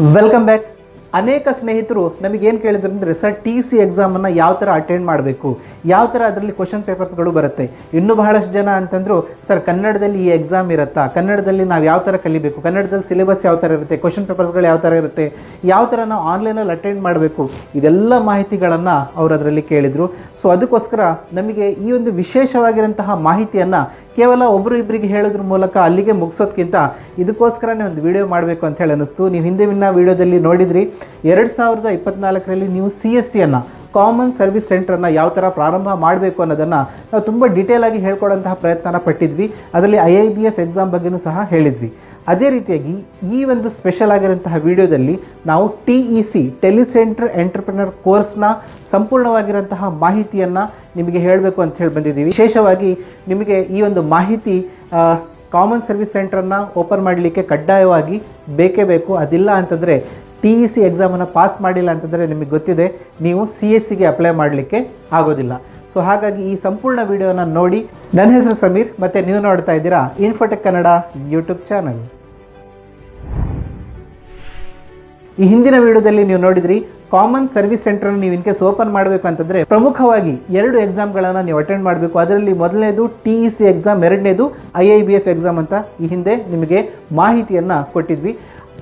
Welcome back ಅನೇಕ ಸ್ನೇಹಿತರು ನಮಗೆ ಏನು ಕೇಳಿದ್ರು ಅಂದರೆ ಸರ್ ಟಿ ಸಿ ಎಕ್ಸಾಮನ್ನು ಯಾವ ಥರ ಅಟೆಂಡ್ ಮಾಡಬೇಕು? ಯಾವ ಥರ ಅದರಲ್ಲಿ ಕ್ವಶನ್ ಪೇಪರ್ಸ್ಗಳು ಬರುತ್ತೆ? ಇನ್ನೂ ಬಹಳಷ್ಟು ಜನ ಅಂತಂದರು ಸರ್ ಕನ್ನಡದಲ್ಲಿ ಈ ಎಕ್ಸಾಮ್ ಇರುತ್ತಾ? ಕನ್ನಡದಲ್ಲಿ ನಾವು ಯಾವ ಥರ ಕಲಿಬೇಕು? ಕನ್ನಡದಲ್ಲಿ ಸಿಲೆಬಸ್ ಯಾವ ಥರ ಇರುತ್ತೆ? ಕ್ವಶನ್ ಪೇಪರ್ಸ್ಗಳು ಯಾವ ಥರ ಇರುತ್ತೆ? ಯಾವ ಥರ ನಾವು ಆನ್ಲೈನಲ್ಲಿ ಅಟೆಂಡ್ ಮಾಡಬೇಕು? ಇದೆಲ್ಲ ಮಾಹಿತಿಗಳನ್ನು ಅವರು ಅದರಲ್ಲಿ ಕೇಳಿದರು. ಸೊ ಅದಕ್ಕೋಸ್ಕರ ನಮಗೆ ಈ ಒಂದು ವಿಶೇಷವಾಗಿರುವಂತಹ ಮಾಹಿತಿಯನ್ನು ಕೇವಲ ಒಬ್ಬರು ಇಬ್ಬರಿಗೆ ಹೇಳೋದ್ರ ಮೂಲಕ ಅಲ್ಲಿಗೆ ಮುಗಿಸೋದ್ಕಿಂತ ಇದಕ್ಕೋಸ್ಕರನೇ ಒಂದು ವಿಡಿಯೋ ಮಾಡಬೇಕು ಅಂತ ಹೇಳಿ ಅನ್ನಿಸ್ತು ನೀವು ಹಿಂದೆ ವಿನ್ನ ವಿಡಿಯೋದಲ್ಲಿ ನೋಡಿದ್ರಿ, ಎರಡು ಸಾವಿರದ ಇಪ್ಪತ್ನಾಲ್ಕರಲ್ಲಿ ನೀವು ಸಿ ಎಸ್ ಸಿಯನ್ನು ಕಾಮನ್ ಸರ್ವಿಸ್ ಸೆಂಟರ್ನ ಯಾವ ಥರ ಪ್ರಾರಂಭ ಮಾಡಬೇಕು ಅನ್ನೋದನ್ನು ನಾವು ತುಂಬ ಡೀಟೇಲ್ ಆಗಿ ಹೇಳ್ಕೊಡೋಂತಹ ಪ್ರಯತ್ನನ ಪಟ್ಟಿದ್ವಿ. ಅದರಲ್ಲಿ I I B F exam ಬಗ್ಗೆನೂ ಸಹ ಹೇಳಿದ್ವಿ. ಅದೇ ರೀತಿಯಾಗಿ ಈ ಒಂದು ಸ್ಪೆಷಲ್ ಆಗಿರೋಂತಹ ವಿಡಿಯೋದಲ್ಲಿ ನಾವು T E C telecentre entrepreneur ಕೋರ್ಸ್ನ ಸಂಪೂರ್ಣವಾಗಿರೋಂತಹ ಮಾಹಿತಿಯನ್ನು ನಿಮಗೆ ಹೇಳಬೇಕು ಅಂತ ಹೇಳಿ ಬಂದಿದ್ದೀವಿ. ವಿಶೇಷವಾಗಿ ನಿಮಗೆ ಈ ಒಂದು ಮಾಹಿತಿ ಕಾಮನ್ ಸರ್ವಿಸ್ ಸೆಂಟರ್ನ ಓಪನ್ ಮಾಡಲಿಕ್ಕೆ ಕಡ್ಡಾಯವಾಗಿ ಬೇಕೇ ಬೇಕು. ಅದಿಲ್ಲ ಅಂತಂದರೆ ಟಿ ಇ ಸಿ ಎಕ್ಸಾಮನ್ನು ಪಾಸ್ ಮಾಡಿಲ್ಲ ಅಂತಂದರೆ ನಿಮಗೆ ಗೊತ್ತಿದೆ, ನೀವು ಸಿ ಎಸ್ ಸಿಗೆ ಅಪ್ಲೈ ಮಾಡಲಿಕ್ಕೆ ಆಗೋದಿಲ್ಲ. ಸೊ ಹಾಗಾಗಿ ಈ ಸಂಪೂರ್ಣ ವಿಡಿಯೋನ ನೋಡಿ. ನನ್ನ ಹೆಸರು ಸಮೀರ್, ಮತ್ತು ನೀವು ನೋಡ್ತಾ ಇದ್ದೀರಾ ಇನ್ಫೋಟೆಕ್ ಕನ್ನಡ ಯೂಟ್ಯೂಬ್ ಚಾನಲ್ ಈ ಹಿಂದಿನ ವಿಡಿಯೋದಲ್ಲಿ ನೀವು ನೋಡಿದ್ರಿ ಕಾಮನ್ ಸರ್ವಿಸ್ ಸೆಂಟರ್ ನೀವು ಇನ್ ಕೇಸ್ ಓಪನ್ ಮಾಡಬೇಕು ಅಂತಂದ್ರೆ ಪ್ರಮುಖವಾಗಿ ಎರಡು ಎಕ್ಸಾಮ್ಗಳನ್ನು ನೀವು ಅಟೆಂಡ್ ಮಾಡಬೇಕು. ಅದರಲ್ಲಿ ಮೊದಲನೇದು ಟಿ ಇ ಸಿ ಎಕ್ಸಾಮ್ ಎರಡನೇದು I I B F exam ಅಂತ ಈ ಹಿಂದೆ ನಿಮಗೆ ಮಾಹಿತಿಯನ್ನು ಕೊಟ್ಟಿದ್ವಿ.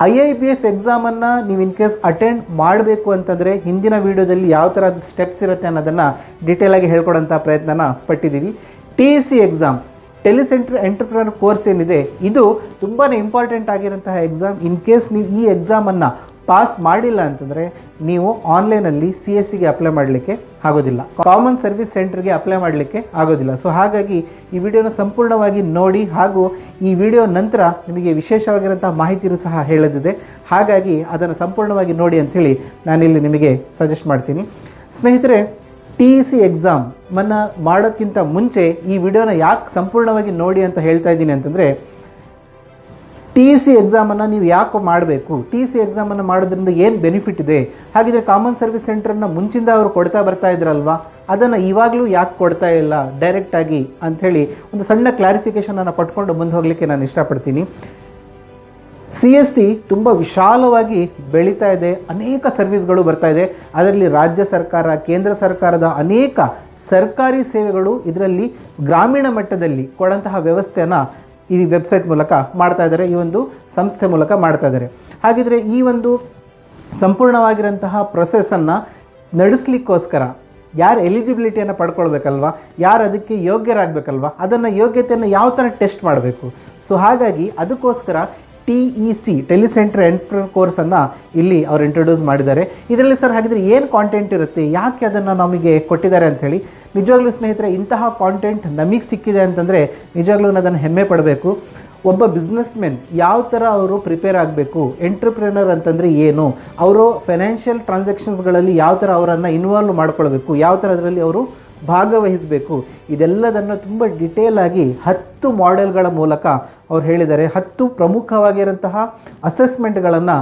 ಐ ಐ ಬಿ ಎಫ್ ಎಕ್ಸಾಮನ್ನು ನೀವು ಇನ್ ಕೇಸ್ ಅಟೆಂಡ್ ಮಾಡಬೇಕು ಅಂತಂದರೆ ಹಿಂದಿನ ವೀಡಿಯೋದಲ್ಲಿ ಯಾವ ಥರ ಸ್ಟೆಪ್ಸ್ ಇರುತ್ತೆ ಅನ್ನೋದನ್ನು ಡೀಟೇಲಾಗಿ ಹೇಳ್ಕೊಡೋಂಥ ಪ್ರಯತ್ನನ ಪಟ್ಟಿದ್ದೀವಿ. T C exam telecentre entrepreneur course ಏನಿದೆ, ಇದು ತುಂಬಾ ಇಂಪಾರ್ಟೆಂಟ್ ಆಗಿರೋಂತಹ ಎಕ್ಸಾಮ್ ಇನ್ ಕೇಸ್ ನೀವು ಈ ಎಕ್ಸಾಮನ್ನು ಪಾಸ್ ಮಾಡಿಲ್ಲ ಅಂತಂದರೆ ನೀವು ಆನ್ಲೈನಲ್ಲಿ ಸಿ ಎಸ್ ಸಿಗೆ ಅಪ್ಲೈ ಮಾಡಲಿಕ್ಕೆ ಆಗೋದಿಲ್ಲ. ಕಾಮನ್ ಸರ್ವಿಸ್ ಸೆಂಟರ್ಗೆ ಅಪ್ಲೈ ಮಾಡಲಿಕ್ಕೆ ಆಗೋದಿಲ್ಲ. ಸೊ ಹಾಗಾಗಿ ಈ ವಿಡಿಯೋನ ಸಂಪೂರ್ಣವಾಗಿ ನೋಡಿ ಹಾಗೂ ಈ ವಿಡಿಯೋ ನಂತರ ನಿಮಗೆ ವಿಶೇಷವಾಗಿರೋಂಥ ಮಾಹಿತಿಯೂ ಸಹ ಹೇಳದಿದೆ ಹಾಗಾಗಿ ಅದನ್ನು ಸಂಪೂರ್ಣವಾಗಿ ನೋಡಿ ಅಂಥೇಳಿ ನಾನಿಲ್ಲಿ ನಿಮಗೆ ಸಜೆಸ್ಟ್ ಮಾಡ್ತೀನಿ. ಸ್ನೇಹಿತರೆ ಟಿ ಇ ಸಿ ಎಕ್ಸಾಮನ್ನು ಮಾಡೋಕ್ಕಿಂತ ಮುಂಚೆ ಈ ವಿಡಿಯೋನ ಯಾಕೆ ಸಂಪೂರ್ಣವಾಗಿ ನೋಡಿ ಅಂತ ಹೇಳ್ತಾ ಇದ್ದೀನಿ ಅಂತಂದರೆ ಟಿ ಸಿ ಎಕ್ಸಾಮನ್ನು ನೀವು ಯಾಕೆ ಮಾಡಬೇಕು? ಟಿ ಸಿ ಎಕ್ಸಾಮನ್ನು ಮಾಡೋದ್ರಿಂದ ಏನು ಬೆನಿಫಿಟ್ ಇದೆ? ಹಾಗಿದ್ರೆ ಕಾಮನ್ ಸರ್ವಿಸ್ ಸೆಂಟರ್ನ ಮುಂಚಿಂದ ಅವರು ಕೊಡ್ತಾ ಬರ್ತಾ ಇದ್ರಲ್ವಾ? ಅದನ್ನು ಇವಾಗಲೂ ಯಾಕೆ ಕೊಡ್ತಾ ಇಲ್ಲ? ಡೈರೆಕ್ಟಾಗಿ ಅಂಥೇಳಿ ಒಂದು ಸಣ್ಣ ಕ್ಲಾರಿಫಿಕೇಷನನ್ನು ಪಟ್ಕೊಂಡು ಮುಂದೆ ಹೋಗಲಿಕ್ಕೆ ನಾನು ಇಷ್ಟಪಡ್ತೀನಿ. ಸಿ ಎಸ್ ಸಿ ತುಂಬ ವಿಶಾಲವಾಗಿ ಬೆಳೀತಾ ಇದೆ. ಅನೇಕ ಸರ್ವಿಸ್ಗಳು ಬರ್ತಾ ಇದೆ. ಅದರಲ್ಲಿ ರಾಜ್ಯ ಸರ್ಕಾರ, ಕೇಂದ್ರ ಸರ್ಕಾರದ ಅನೇಕ ಸರ್ಕಾರಿ ಸೇವೆಗಳು ಇದರಲ್ಲಿ ಗ್ರಾಮೀಣ ಮಟ್ಟದಲ್ಲಿ ಕೊಡಂತಹ ವ್ಯವಸ್ಥೆಯನ್ನು ಈ ವೆಬ್ಸೈಟ್ ಮೂಲಕ ಮಾಡ್ತಾ ಇದ್ದಾರೆ, ಈ ಒಂದು ಸಂಸ್ಥೆ ಮೂಲಕ ಮಾಡ್ತಾ ಇದ್ದಾರೆ. ಹಾಗಿದ್ರೆ ಈ ಒಂದು ಸಂಪೂರ್ಣವಾಗಿರೋಂತಹ ಪ್ರೊಸೆಸನ್ನು ನಡೆಸಲಿಕ್ಕೋಸ್ಕರ ಯಾರು ಎಲಿಜಿಬಿಲಿಟಿಯನ್ನು ಪಡ್ಕೊಳ್ಬೇಕಲ್ವಾ, ಯಾರು ಅದಕ್ಕೆ ಯೋಗ್ಯರಾಗಬೇಕಲ್ವ, ಅದನ್ನು ಯೋಗ್ಯತೆಯನ್ನು ಯಾವ ಥರ ಟೆಸ್ಟ್ ಮಾಡಬೇಕು? ಸೊ ಹಾಗಾಗಿ ಅದಕ್ಕೋಸ್ಕರ ಟಿ ಇ ಸಿ ಟೆಲಿಸೆಂಟರ್ ಎಂಟ್ರ ಕೋರ್ಸನ್ನು ಇಲ್ಲಿ ಅವ್ರು ಇಂಟ್ರೊಡ್ಯೂಸ್ ಮಾಡಿದ್ದಾರೆ. ಇದರಲ್ಲಿ ಸರ್ ಹಾಗಿದ್ರೆ ಏನು ಕಾಂಟೆಂಟ್ ಇರುತ್ತೆ? ಯಾಕೆ ಅದನ್ನು ನಮಗೆ ಕೊಟ್ಟಿದ್ದಾರೆ ಅಂಥೇಳಿ ನಿಜವಾಗ್ಲೂ ಸ್ನೇಹಿತರೆ, ಇಂತಹ ಕಾಂಟೆಂಟ್ ನಮಗೆ ಸಿಕ್ಕಿದೆ ಅಂತಂದರೆ ನಿಜವಾಗ್ಲೂ ನಾನು ಅದನ್ನು ಹೆಮ್ಮೆ ಪಡಬೇಕು. ಒಬ್ಬ ಬಿಸ್ನೆಸ್ ಮೆನ್ ಯಾವ ಥರ ಅವರು ಪ್ರಿಪೇರ್ ಆಗಬೇಕು? ಎಂಟ್ರಪ್ರಿನರ್ ಅಂತಂದರೆ ಏನು? ಅವರು ಫೈನಾನ್ಷಿಯಲ್ ಟ್ರಾನ್ಸಾಕ್ಷನ್ಸ್ಗಳಲ್ಲಿ ಯಾವ ಥರ ಅವರನ್ನು ಇನ್ವಾಲ್ವ್ ಮಾಡ್ಕೊಳ್ಬೇಕು? ಯಾವ ಥರ ಅದರಲ್ಲಿ ಅವರು ಭಾಗವಹಿಸಬೇಕು. ಇದೆಲ್ಲದನ್ನು ತುಂಬ ಡಿಟೇಲ್ ಆಗಿ ಹತ್ತು ಮಾಡೆಲ್ಗಳ ಮೂಲಕ ಅವ್ರು ಹೇಳಿದ್ದಾರೆ. ಹತ್ತು ಪ್ರಮುಖವಾಗಿರೋಂತಹ ಅಸೆಸ್ಮೆಂಟ್ಗಳನ್ನು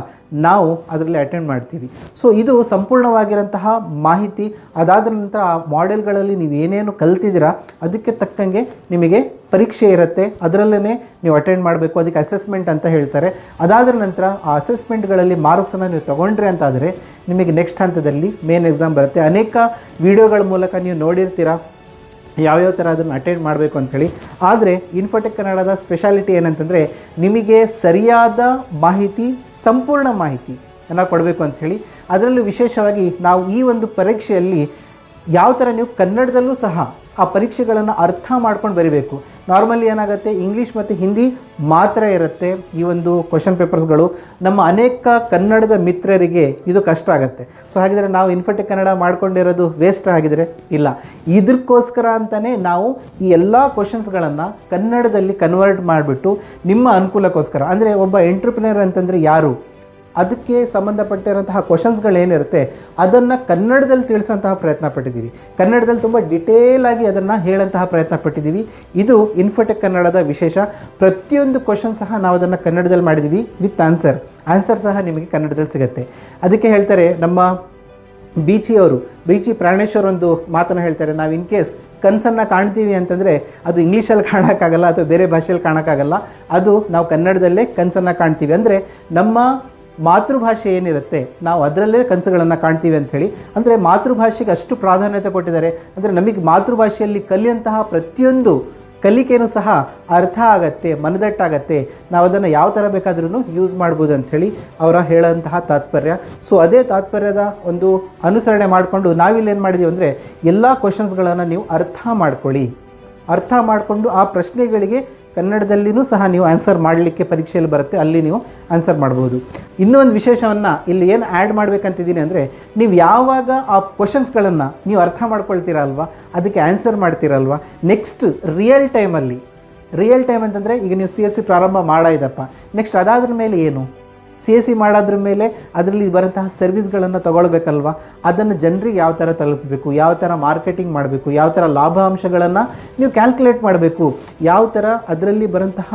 ನಾವು ಅದರಲ್ಲಿ ಅಟೆಂಡ್ ಮಾಡ್ತೀವಿ. ಸೊ ಇದು ಸಂಪೂರ್ಣವಾಗಿರೋಂತಹ ಮಾಹಿತಿ. ಅದಾದ ನಂತರ ಆ ಮಾಡೆಲ್ಗಳಲ್ಲಿ ನೀವು ಏನೇನು ಕಲ್ತಿದ್ದೀರಾ, ಅದಕ್ಕೆ ತಕ್ಕಂಗೆ ನಿಮಗೆ ಪರೀಕ್ಷೆ ಇರುತ್ತೆ. ಅದರಲ್ಲೇ ನೀವು ಅಟೆಂಡ್ ಮಾಡಬೇಕು, ಅದಕ್ಕೆ ಅಸೆಸ್ಮೆಂಟ್ ಅಂತ ಹೇಳ್ತಾರೆ. ಅದಾದ ನಂತರ ಆ ಅಸೆಸ್ಮೆಂಟ್ಗಳಲ್ಲಿ ಮಾರ್ಕ್ಸನ್ನು ನೀವು ತೊಗೊಂಡ್ರಿ ಅಂತಾದರೆ ನಿಮಗೆ ನೆಕ್ಸ್ಟ್ ಹಂತದಲ್ಲಿ ಮೇನ್ ಎಕ್ಸಾಮ್ ಬರುತ್ತೆ. ಅನೇಕ ವಿಡಿಯೋಗಳ ಮೂಲಕ ನೀವು ನೋಡಿರ್ತೀರ, ಯಾವ್ಯಾವ ಥರ ಅದನ್ನು ಅಟೆಂಡ್ ಮಾಡಬೇಕು ಅಂಥೇಳಿ ಆದರೆ ಇನ್ಫೋಟೆಕ್ ಕನ್ನಡದ ಸ್ಪೆಷಾಲಿಟಿ ಏನಂತಂದರೆ ನಿಮಗೆ ಸರಿಯಾದ ಮಾಹಿತಿ, ಸಂಪೂರ್ಣ ಮಾಹಿತಿ ಅನ್ನ ಕೊಡಬೇಕು ಅಂಥೇಳಿ ಅದರಲ್ಲೂ ವಿಶೇಷವಾಗಿ ನಾವು ಈ ಒಂದು ಪರೀಕ್ಷೆಯಲ್ಲಿ ಯಾವ ಥರ ನೀವು ಕನ್ನಡದಲ್ಲೂ ಸಹ ಆ ಪರೀಕ್ಷೆಗಳನ್ನು ಅರ್ಥ ಮಾಡ್ಕೊಂಡು ಬರೀಬೇಕು. ನಾರ್ಮಲಿ ಏನಾಗುತ್ತೆ? ಇಂಗ್ಲೀಷ್ ಮತ್ತು ಹಿಂದಿ ಮಾತ್ರ ಇರುತ್ತೆ ಈ ಒಂದು ಕ್ವಶನ್ ಪೇಪರ್ಸ್ಗಳು ನಮ್ಮ ಅನೇಕ ಕನ್ನಡದ ಮಿತ್ರರಿಗೆ ಇದು ಕಷ್ಟ ಆಗುತ್ತೆ. ಸೊ ಹಾಗಿದ್ರೆ ನಾವು ಇನ್ಫೋಟೆಕ್ ಕನ್ನಡ ಮಾಡ್ಕೊಂಡಿರೋದು ವೇಸ್ಟ್ ಆಗಿದ್ರೆ ಇಲ್ಲ. ಇದಕ್ಕೋಸ್ಕರ ಅಂತಲೇ ನಾವು ಈ ಎಲ್ಲ ಕ್ವಶನ್ಸ್ಗಳನ್ನು ಕನ್ನಡದಲ್ಲಿ ಕನ್ವರ್ಟ್ ಮಾಡಿಬಿಟ್ಟು ನಿಮ್ಮ ಅನುಕೂಲಕ್ಕೋಸ್ಕರ, ಅಂದರೆ ಒಬ್ಬ ಎಂಟ್ರಪ್ರಿನರ್ ಅಂತಂದರೆ ಯಾರು? ಅದಕ್ಕೆ ಸಂಬಂಧಪಟ್ಟಿರೋಂತಹ ಕ್ವಶನ್ಸ್ಗಳೇನಿರುತ್ತೆ ಅದನ್ನು ಕನ್ನಡದಲ್ಲಿ ತಿಳಿಸೋಂತಹ ಪ್ರಯತ್ನ ಪಟ್ಟಿದ್ದೀವಿ. ಕನ್ನಡದಲ್ಲಿ ತುಂಬ ಡಿಟೇಲ್ ಆಗಿ ಅದನ್ನು ಹೇಳೋಂತಹ ಪ್ರಯತ್ನ ಪಟ್ಟಿದ್ದೀವಿ. ಇದು ಇನ್ಫೋಟೆಕ್ ಕನ್ನಡದ ವಿಶೇಷ. ಪ್ರತಿಯೊಂದು ಕ್ವಶನ್ ಸಹ ನಾವು ಅದನ್ನು ಕನ್ನಡದಲ್ಲಿ ಮಾಡಿದ್ದೀವಿ ವಿತ್ ಆನ್ಸರ್ ಆನ್ಸರ್ ಸಹ ನಿಮಗೆ ಕನ್ನಡದಲ್ಲಿ ಸಿಗುತ್ತೆ. ಅದಕ್ಕೆ ಹೇಳ್ತಾರೆ ನಮ್ಮ ಬೀಚಿ ಅವರು, ಬೀಚಿ ಪ್ರಾಣೇಶ್ವರ್ ಒಂದು ಮಾತನ್ನು ಹೇಳ್ತಾರೆ, ನಾವು ಇನ್ ಕೇಸ್ ಕನಸನ್ನು ಕಾಣ್ತೀವಿ ಅಂತಂದರೆ ಅದು ಇಂಗ್ಲೀಷಲ್ಲಿ ಕಾಣೋಕ್ಕಾಗಲ್ಲ ಅಥವಾ ಬೇರೆ ಭಾಷೆಯಲ್ಲಿ ಕಾಣೋಕ್ಕಾಗಲ್ಲ. ಅದು ನಾವು ಕನ್ನಡದಲ್ಲೇ ಕನಸನ್ನು ಕಾಣ್ತೀವಿ. ಅಂದರೆ ನಮ್ಮ ಮಾತೃಭಾಷೆ ಏನಿರುತ್ತೆ, ನಾವು ಅದರಲ್ಲೇ ಕನಸುಗಳನ್ನು ಕಾಣ್ತೀವಿ ಅಂತ ಹೇಳಿ, ಅಂದರೆ ಮಾತೃಭಾಷೆಗೆ ಅಷ್ಟು ಪ್ರಾಧಾನ್ಯತೆ ಕೊಟ್ಟಿದ್ದಾರೆ. ಅಂದರೆ ನಮಗೆ ಮಾತೃಭಾಷೆಯಲ್ಲಿ ಕಲಿಯಂತಹ ಪ್ರತಿಯೊಂದು ಕಲಿಕೆಯೂ ಸಹ ಅರ್ಥ ಆಗತ್ತೆ, ಮನದಟ್ಟಾಗತ್ತೆ. ನಾವು ಅದನ್ನು ಯಾವ ಥರ ಬೇಕಾದ್ರೂ ಯೂಸ್ ಮಾಡ್ಬೋದು ಅಂಥೇಳಿ ಅವರ ಹೇಳೋಂತಹ ತಾತ್ಪರ್ಯ. ಸೊ ಅದೇ ತಾತ್ಪರ್ಯದ ಒಂದು ಅನುಸರಣೆ ಮಾಡಿಕೊಂಡು ನಾವಿಲ್ಲಿ ಏನು ಮಾಡಿದ್ದೀವಿ ಅಂದರೆ, ಎಲ್ಲ ಕ್ವಶನ್ಸ್ಗಳನ್ನು ನೀವು ಅರ್ಥ ಮಾಡ್ಕೊಳ್ಳಿ. ಅರ್ಥ ಮಾಡಿಕೊಂಡು ಆ ಪ್ರಶ್ನೆಗಳಿಗೆ ಕನ್ನಡದಲ್ಲಿನೂ ಸಹ ನೀವು ಆನ್ಸರ್ ಮಾಡಲಿಕ್ಕೆ ಪರೀಕ್ಷೆಯಲ್ಲಿ ಬರುತ್ತೆ, ಅಲ್ಲಿ ನೀವು ಆನ್ಸರ್ ಮಾಡ್ಬೋದು. ಇನ್ನೂ ಒಂದು ವಿಶೇಷವನ್ನು ಇಲ್ಲಿ ಏನು ಆ್ಯಡ್ ಮಾಡಬೇಕಂತಿದ್ದೀನಿ ಅಂದರೆ, ನೀವು ಯಾವಾಗ ಆ ಕ್ವಶನ್ಸ್ಗಳನ್ನು ನೀವು ಅರ್ಥ ಮಾಡ್ಕೊಳ್ತೀರಲ್ವ ಅದಕ್ಕೆ ಆನ್ಸರ್ ಮಾಡ್ತೀರಲ್ವ ನೆಕ್ಸ್ಟ್ ರಿಯಲ್ ಟೈಮಲ್ಲಿ ರಿಯಲ್ ಟೈಮ್ ಅಂತಂದರೆ ಈಗ ನೀವು ಸಿ ಎಸ್ ಸಿ ಪ್ರಾರಂಭ ಮಾಡಾಯ್ದಪ್ಪ ನೆಕ್ಸ್ಟ್ ಅದಾದ್ರ ಮೇಲೆ ಏನು? ಸಿ ಎಸ್ ಸಿ ಮಾಡೋದ್ರ ಮೇಲೆ ಅದರಲ್ಲಿ ಬರೋಂತಹ ಸರ್ವಿಸ್ಗಳನ್ನು ತಗೊಳ್ಬೇಕಲ್ವಾ? ಅದನ್ನು ಜನರಿಗೆ ಯಾವ ಥರ ತಲುಪಿಸಬೇಕು ಯಾವ ಥರ ಮಾರ್ಕೆಟಿಂಗ್ ಮಾಡಬೇಕು? ಯಾವ ಥರ ಲಾಭಾಂಶಗಳನ್ನು ನೀವು ಕ್ಯಾಲ್ಕುಲೇಟ್ ಮಾಡಬೇಕು? ಯಾವ ಥರ ಅದರಲ್ಲಿ ಬರೋಂತಹ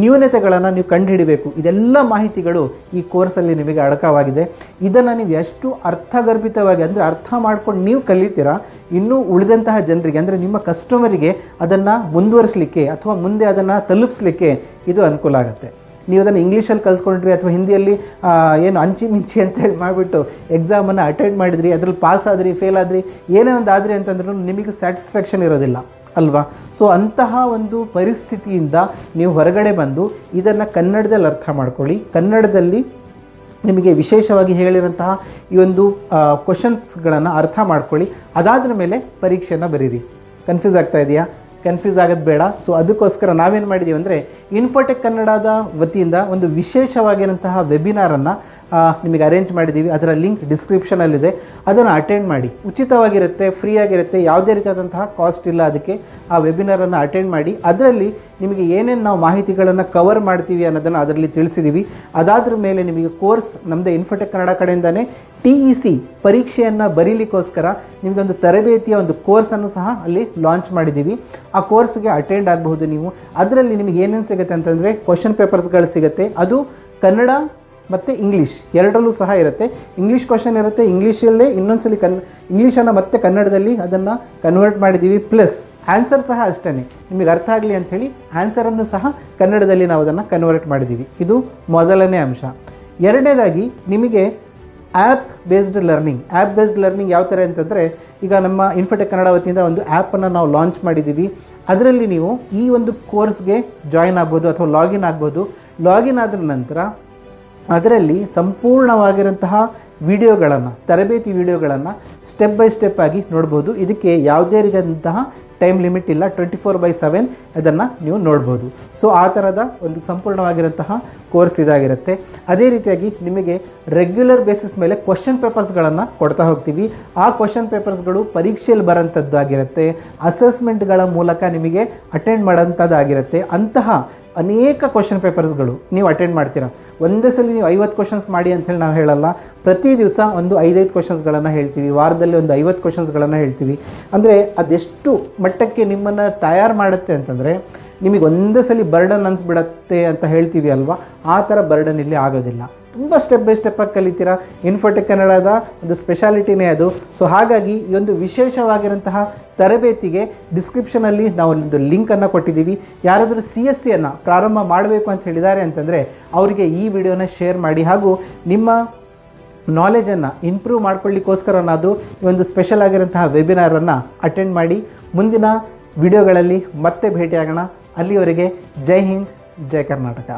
ನ್ಯೂನತೆಗಳನ್ನು ನೀವು ಕಂಡುಹಿಡಿಬೇಕು? ಇದೆಲ್ಲ ಮಾಹಿತಿಗಳು ಈ ಕೋರ್ಸಲ್ಲಿ ನಿಮಗೆ ಅಡಕವಾಗಿದೆ. ಇದನ್ನು ನೀವು ಎಷ್ಟು ಅರ್ಥಗರ್ಭಿತವಾಗಿ ಅಂದರೆ ಅರ್ಥ ಮಾಡ್ಕೊಂಡು ನೀವು ಕಲಿತೀರಾ? ಇನ್ನೂ ಉಳಿದಂತಹ ಜನರಿಗೆ ಅಂದರೆ ನಿಮ್ಮ ಕಸ್ಟಮರಿಗೆ ಅದನ್ನು ಮುಂದುವರಿಸಲಿಕ್ಕೆ ಅಥವಾ ಮುಂದೆ ಅದನ್ನು ತಲುಪಿಸ್ಲಿಕ್ಕೆ ಇದು ಅನುಕೂಲ ಆಗುತ್ತೆ. ನೀವು ಅದನ್ನು ಇಂಗ್ಲೀಷಲ್ಲಿ ಕಲ್ತ್ಕೊಂಡ್ರಿ ಅಥವಾ ಹಿಂದಿಯಲ್ಲಿ ಏನು ಅಂಚಿ ಮಿಂಚಿ ಅಂತ ಹೇಳಿ ಮಾಡಿಬಿಟ್ಟು ಎಕ್ಸಾಮನ್ನು ಅಟೆಂಡ್ ಮಾಡಿದ್ರಿ, ಅದ್ರಲ್ಲಿ ಪಾಸ್ ಆದ್ರಿ ಫೇಲ್ ಆದ್ರಿ, ಏನೇ ಒಂದು ಆದ್ರಿ ಅಂತಂದ್ರೂ ನಿಮಗೆ ಸ್ಯಾಟಿಸ್ಫ್ಯಾಕ್ಷನ್ ಇರೋದಿಲ್ಲ, ಅಲ್ವಾ? ಸೊ ಅಂತಹ ಒಂದು ಪರಿಸ್ಥಿತಿಯಿಂದ ನೀವು ಹೊರಗಡೆ ಬಂದು ಇದನ್ನು ಕನ್ನಡದಲ್ಲಿ ಅರ್ಥ ಮಾಡ್ಕೊಳ್ಳಿ. ಕನ್ನಡದಲ್ಲಿ ನಿಮಗೆ ವಿಶೇಷವಾಗಿ ಹೇಳಿರೋಂತಹ ಈ ಒಂದು ಕ್ವಶನ್ಸ್ಗಳನ್ನು ಅರ್ಥ ಮಾಡ್ಕೊಳ್ಳಿ. ಅದಾದ್ರ ಮೇಲೆ ಪರೀಕ್ಷೆಯನ್ನು ಬರೀರಿ. ಕನ್ಫ್ಯೂಸ್ ಆಗ್ತಾ ಇದೆಯಾ? ಕನ್ಫ್ಯೂಸ್ ಆಗೋದು ಬೇಡ. ಸೊ ಅದಕ್ಕೋಸ್ಕರ ನಾವೇನು ಮಾಡಿದ್ದೀವಿ ಅಂದರೆ ಇನ್ಫೋಟೆಕ್ ಕನ್ನಡದ ವತಿಯಿಂದ ಒಂದು ವಿಶೇಷವಾಗಿರೋಂತಹ ವೆಬಿನಾರನ್ನು ನಿಮಗೆ ಅರೇಂಜ್ ಮಾಡಿದ್ದೀವಿ ಅದರ ಲಿಂಕ್ ಡಿಸ್ಕ್ರಿಪ್ಷನಲ್ಲಿದೆ ಅದನ್ನು ಅಟೆಂಡ್ ಮಾಡಿ. ಉಚಿತವಾಗಿರುತ್ತೆ ಫ್ರೀ ಆಗಿರುತ್ತೆ, ಯಾವುದೇ ರೀತಿಯಾದಂತಹ ಕಾಸ್ಟ್ ಇಲ್ಲ ಅದಕ್ಕೆ ಆ ವೆಬಿನಾರನ್ನು ಅಟೆಂಡ್ ಮಾಡಿ. ಅದರಲ್ಲಿ ನಿಮಗೆ ಏನೇನು ನಾವು ಮಾಹಿತಿಗಳನ್ನು ಕವರ್ ಮಾಡ್ತೀವಿ ಅನ್ನೋದನ್ನು ಅದರಲ್ಲಿ ತಿಳಿಸಿದ್ದೀವಿ ಅದಾದ್ರ ಮೇಲೆ ನಿಮಗೆ ಕೋರ್ಸ್ ನಮ್ಮದೇ ಇನ್ಫೋಟೆಕ್ ಕನ್ನಡ ಕಡೆಯಿಂದನೇ ಟಿ ಇ ಸಿ ಪರೀಕ್ಷೆಯನ್ನು ಬರೀಲಿಕ್ಕೋಸ್ಕರ ನಿಮಗೊಂದು ತರಬೇತಿಯ ಒಂದು ಕೋರ್ಸನ್ನು ಸಹ ಅಲ್ಲಿ ಲಾಂಚ್ ಮಾಡಿದ್ದೀವಿ. ಆ ಕೋರ್ಸ್ಗೆ ಅಟೆಂಡ್ ಆಗಬಹುದು ನೀವು. ಅದರಲ್ಲಿ ನಿಮಗೆ ಏನೇನು ಸಿಗುತ್ತೆ ಅಂತಂದರೆ ಕ್ವಶನ್ ಪೇಪರ್ಸ್ಗಳು ಸಿಗುತ್ತೆ. ಅದು ಕನ್ನಡ ಮತ್ತು ಇಂಗ್ಲೀಷ್ ಎರಡರಲ್ಲೂ ಸಹ ಇರುತ್ತೆ. ಇಂಗ್ಲೀಷ್ ಕ್ವಶನ್ ಇರುತ್ತೆ. ಇಂಗ್ಲೀಷಲ್ಲೇ ಇನ್ನೊಂದ್ಸಲಿ ಕನ್ ಇಂಗ್ಲೀಷನ್ನು ಮತ್ತೆ ಕನ್ನಡದಲ್ಲಿ ಅದನ್ನು ಕನ್ವರ್ಟ್ ಮಾಡಿದ್ದೀವಿ ಪ್ಲಸ್ ಆನ್ಸರ್ ಸಹ ಅಷ್ಟೇ ನಿಮಗೆ ಅರ್ಥ ಆಗಲಿ ಅಂಥೇಳಿ ಆನ್ಸರನ್ನು ಸಹ ಕನ್ನಡದಲ್ಲಿ ನಾವು ಅದನ್ನು ಕನ್ವರ್ಟ್ ಮಾಡಿದ್ದೀವಿ. ಇದು ಮೊದಲನೇ ಅಂಶ. ಎರಡನೇದಾಗಿ ನಿಮಗೆ app based learning app based learning ಯಾವ ಥರ ಅಂತಂದರೆ, ಈಗ ನಮ್ಮ ಇನ್ಫೋಟೆಕ್ ಕನ್ನಡ ವತಿಯಿಂದ ಒಂದು ಆ್ಯಪನ್ನು ನಾವು ಲಾಂಚ್ ಮಾಡಿದ್ದೀವಿ ಅದರಲ್ಲಿ ನೀವು ಈ ಒಂದು ಕೋರ್ಸ್ಗೆ ಜಾಯಿನ್ ಆಗ್ಬೋದು ಅಥವಾ ಲಾಗಿನ್ ಆಗ್ಬೋದು. ಲಾಗಿನ್ ಆದ ನಂತರ ಅದರಲ್ಲಿ ಸಂಪೂರ್ಣವಾಗಿರುವಂತಹ ವಿಡಿಯೋಗಳನ್ನು ತರಬೇತಿ ವಿಡಿಯೋಗಳನ್ನು ಸ್ಟೆಪ್ ಬೈ ಸ್ಟೆಪ್ ಆಗಿ ನೋಡ್ಬೋದು. ಇದಕ್ಕೆ ಯಾವುದೇ ರೀತಿಯಾದಂತಹ ಟೈಮ್ ಲಿಮಿಟ್ ಇಲ್ಲ ಟ್ವೆಂಟಿ ಫೋರ್ ಬೈ ಸೆವೆನ್ ಅದನ್ನು ನೀವು ನೋಡ್ಬೋದು. ಸೊ ಆ ಥರದ ಒಂದು ಸಂಪೂರ್ಣವಾಗಿರುವಂತಹ ಕೋರ್ಸ್ ಇದಾಗಿರುತ್ತೆ. ಅದೇ ರೀತಿಯಾಗಿ ನಿಮಗೆ ರೆಗ್ಯುಲರ್ ಬೇಸಿಸ್ ಮೇಲೆ ಕ್ವಶನ್ ಪೇಪರ್ಸ್ಗಳನ್ನು ಕೊಡ್ತಾ ಹೋಗ್ತೀವಿ. ಆ ಕ್ವಶನ್ ಪೇಪರ್ಸ್ಗಳು ಪರೀಕ್ಷೆಯಲ್ಲಿ ಬರೋಂಥದ್ದಾಗಿರುತ್ತೆ ಅಸೆಸ್ಮೆಂಟ್ಗಳ ಮೂಲಕ ನಿಮಗೆ ಅಟೆಂಡ್ ಮಾಡೋಂಥದ್ದಾಗಿರುತ್ತೆ ಅಂತಹ ಅನೇಕ ಕ್ವಶನ್ ಪೇಪರ್ಸ್ಗಳು ನೀವು ಅಟೆಂಡ್ ಮಾಡ್ತೀರಾ. ಒಂದೇ ಸಲ ನೀವು ಐವತ್ತು ಕ್ವಶನ್ಸ್ ಮಾಡಿ ಅಂತ ಹೇಳಿ ನಾವು ಹೇಳಲ್ಲ. ಪ್ರತಿ ದಿವಸ ಒಂದು ಐದೈದು ಕ್ವಶನ್ಸ್ಗಳನ್ನು ಹೇಳ್ತೀವಿ, ವಾರದಲ್ಲಿ ಒಂದು ಐವತ್ತು ಕ್ವಶನ್ಸ್ಗಳನ್ನು ಹೇಳ್ತೀವಿ. ಅಂದರೆ ಅದೆಷ್ಟು ಮಟ್ಟಕ್ಕೆ ನಿಮ್ಮನ್ನು ತಯಾರು ಮಾಡುತ್ತೆ ಅಂತಂದರೆ, ನಿಮಗೆ ಒಂದೇ ಸಲ ಬರ್ಡನ್ ಅನ್ಸ್ಬಿಡತ್ತೆ ಅಂತ ಹೇಳ್ತೀವಿ ಅಲ್ವಾ? ಆ ಥರ ಬರ್ಡನ್ ಇಲ್ಲಿ ಆಗೋದಿಲ್ಲ. ತುಂಬ ಸ್ಟೆಪ್ ಬೈ ಸ್ಟೆಪ್ಪಾಗಿ ಕಲಿತೀರಾ? ಇನ್ಫೋಟೆಕ್ ಕನ್ನಡದ ಒಂದು ಸ್ಪೆಷಾಲಿಟಿನೇ ಅದು. ಸೊ ಹಾಗಾಗಿ ಈ ಒಂದು ವಿಶೇಷವಾಗಿರುವಂತಹ ತರಬೇತಿಗೆ ಡಿಸ್ಕ್ರಿಪ್ಷನಲ್ಲಿ ನಾವು ಒಂದು ಲಿಂಕನ್ನು ಕೊಟ್ಟಿದ್ದೀವಿ. ಯಾರಾದರೂ ಸಿ ಎಸ್ ಸಿಯನ್ನು ಪ್ರಾರಂಭ ಮಾಡಬೇಕು ಅಂತ ಹೇಳಿದ್ದಾರೆ ಅಂತಂದರೆ, ಅವರಿಗೆ ಈ ವಿಡಿಯೋನ ಶೇರ್ ಮಾಡಿ. ಹಾಗೂ ನಿಮ್ಮ ನಾಲೆಜನ್ನು ಇಂಪ್ರೂವ್ ಮಾಡ್ಕೊಳ್ಳಿಕ್ಕೋಸ್ಕರನಾದರೂ ಈ ಒಂದು ಸ್ಪೆಷಲ್ ಆಗಿರೋಂತಹ ವೆಬಿನಾರನ್ನು ಅಟೆಂಡ್ ಮಾಡಿ ಮುಂದಿನ ವಿಡಿಯೋಗಳಲ್ಲಿ ಮತ್ತೆ ಭೇಟಿಯಾಗೋಣ. ಅಲ್ಲಿವರೆಗೆ ಜೈ ಹಿಂದ್, ಜೈ ಕರ್ನಾಟಕ.